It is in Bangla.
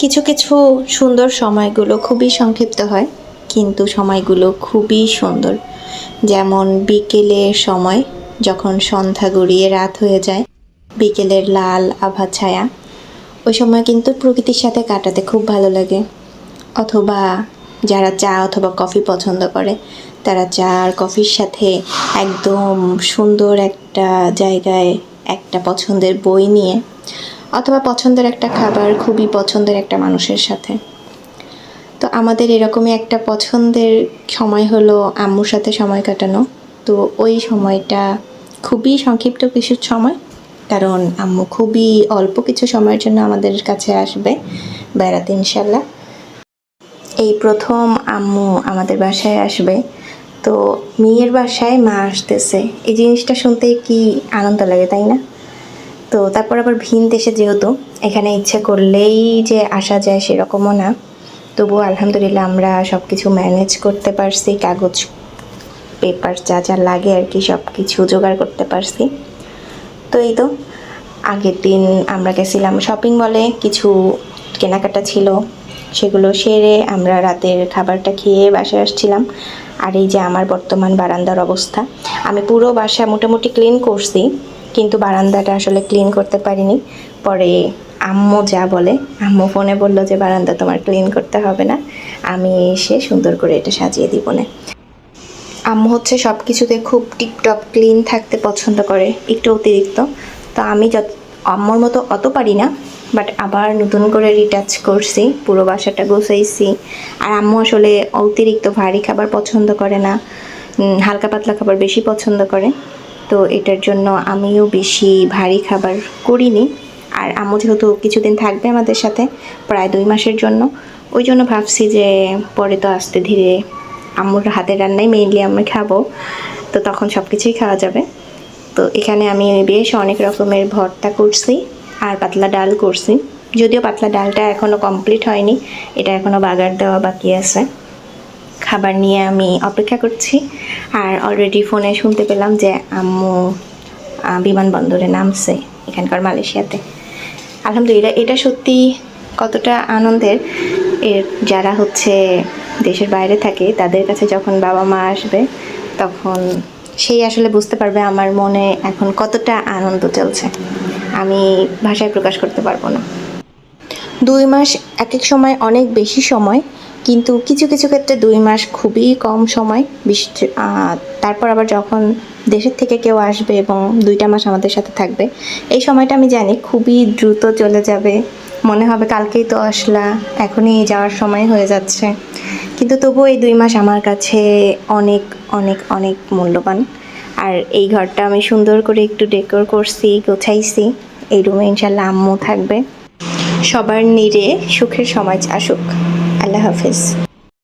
কিছু কিছু সুন্দর সময়গুলো খুবই সংক্ষিপ্ত হয়, কিন্তু সময়গুলো খুবই সুন্দর। যেমন বিকেলের সময়, যখন সন্ধ্যা গড়িয়ে রাত হয়ে যায়, বিকেলের লাল আভা ছায়া। ওই সময় কিন্তু প্রকৃতির সাথে কাটাতে খুব ভালো লাগে। অথবা যারা চা অথবা কফি পছন্দ করে, তারা চা আর কফির সাথে একদম সুন্দর একটা জায়গায় একটা পছন্দের বই নিয়ে অথবা পছন্দের একটা খাবার, খুবই পছন্দের একটা মানুষের সাথে। তো আমাদের এরকমই একটা পছন্দের সময় হলো আম্মুর সাথে সময় কাটানো। তো ওই সময়টা খুবই সংক্ষিপ্ত কিছু সময়, কারণ আম্মু খুবই অল্প কিছু সময়ের জন্য আমাদের কাছে আসবে বেড়াতে ইনশাল্লাহ এই প্রথম আম্মু আমাদের বাসায় আসবে। তো মেয়ের বাসায় মা আসতেছে। এই জিনিসটা শুনতে কি আনন্দ লাগে, তাই না? তো তারপর আবার ভিন দেশে যেহেতু, এখানে ইচ্ছে করলেই যে আসা যায় সেরকমও না। তবুও আলহামদুলিল্লাহ আমরা সব কিছু ম্যানেজ করতে পারছি, কাগজ পেপার যা যা লাগে আর কি সব কিছু জোগাড় করতে পারছি। তো এই তো, আগের দিন আমরা গেছিলাম শপিং মলে কিছু কেনাকাটা ছিল, সেগুলো সেরে আমরা রাতের খাবারটা খেয়ে বাসায় আসছিলাম। আর এই যে আমার বর্তমান বারান্দার অবস্থা, আমি পুরো বাসা মোটামুটি ক্লিন করছি। কিন্তু বারান্দাটা আসলে ক্লিন করতে পারিনি। পরে আম্মু যা বলে, আম্মু ফোনে বলল যে, বারান্দা তোমার ক্লিন করতে হবে না। আমি এসে সুন্দর করে এটা সাজিয়ে দিব না। আম্মু হচ্ছে সব কিছুতে খুব টিপটপ ক্লিন থাকতে পছন্দ করে, একটু অতিরিক্ত। তো আমি যত, আম্মুর মতো অত পারি না বাট আবার নতুন করে রিটাচ করছি, পুরো বাসাটা গোছাইছি। আর আম্মু আসলে অতিরিক্ত ভারী খাবার পছন্দ করে না হালকা পাতলা খাবার বেশি পছন্দ করে। তো এটার জন্য আমিও বেশি ভারী খাবার করিনি। আর আম্মু যেহেতু কিছুদিন থাকবে আমাদের সাথে, প্রায় দুই মাসের জন্য। ওই জন্য ভাবছি যে পরে তো আস্তে ধীরে আম্মুর হাতের রান্নাই মেইনলি আমি খাব। তো তখন সব কিছুই খাওয়া যাবে। তো এখানে আমি বেশ অনেক রকমের ভর্তা করছি আর পাতলা ডাল করছি। যদিও পাতলা ডালটা এখনও কমপ্লিট হয়নি, এটা এখনও বাগার দেওয়া বাকি আছে। খাবার নিয়ে আমি অপেক্ষা করছি। আর অলরেডি ফোনে শুনতে পেলাম যে আম্মু বিমানবন্দরে নামছে এখানকার মালয়েশিয়াতে। আলহামদুলিল্লাহ, এটা সত্যি কতটা আনন্দের। এর যারা হচ্ছে দেশের বাইরে থাকে, তাদের কাছে যখন বাবা মা আসবে, তখন সেই আসলে বুঝতে পারবে আমার মনে এখন কতটা আনন্দ চলছে। আমি ভাষায় প্রকাশ করতে পারব না। দুই মাস এক এক সময়, অনেক বেশি সময় কিন্তু কিছু কিছু ক্ষেত্রে দুই মাস খুবই কম সময়। বিশ- তারপর আবার যখন দেশের থেকে কেউ আসবে এবং দুইটা মাস আমাদের সাথে থাকবে, এই সময়টা আমি জানি খুবই দ্রুত চলে যাবে। মনে হবে কালকেই তো আসলা, এখনই যাওয়ার সময় হয়ে যাচ্ছে। কিন্তু তবুও এই দুই মাস আমার কাছে অনেক অনেক অনেক মূল্যবান। আর এই ঘরটা আমি সুন্দর করে একটু ডেকোর করছি, গোছাইছি। এই রুমে ইনশাল্লাহ আম্মু থাকবে। সবার নিরে সুখের সমাজ আসুক। আল্লাহ হাফিজ।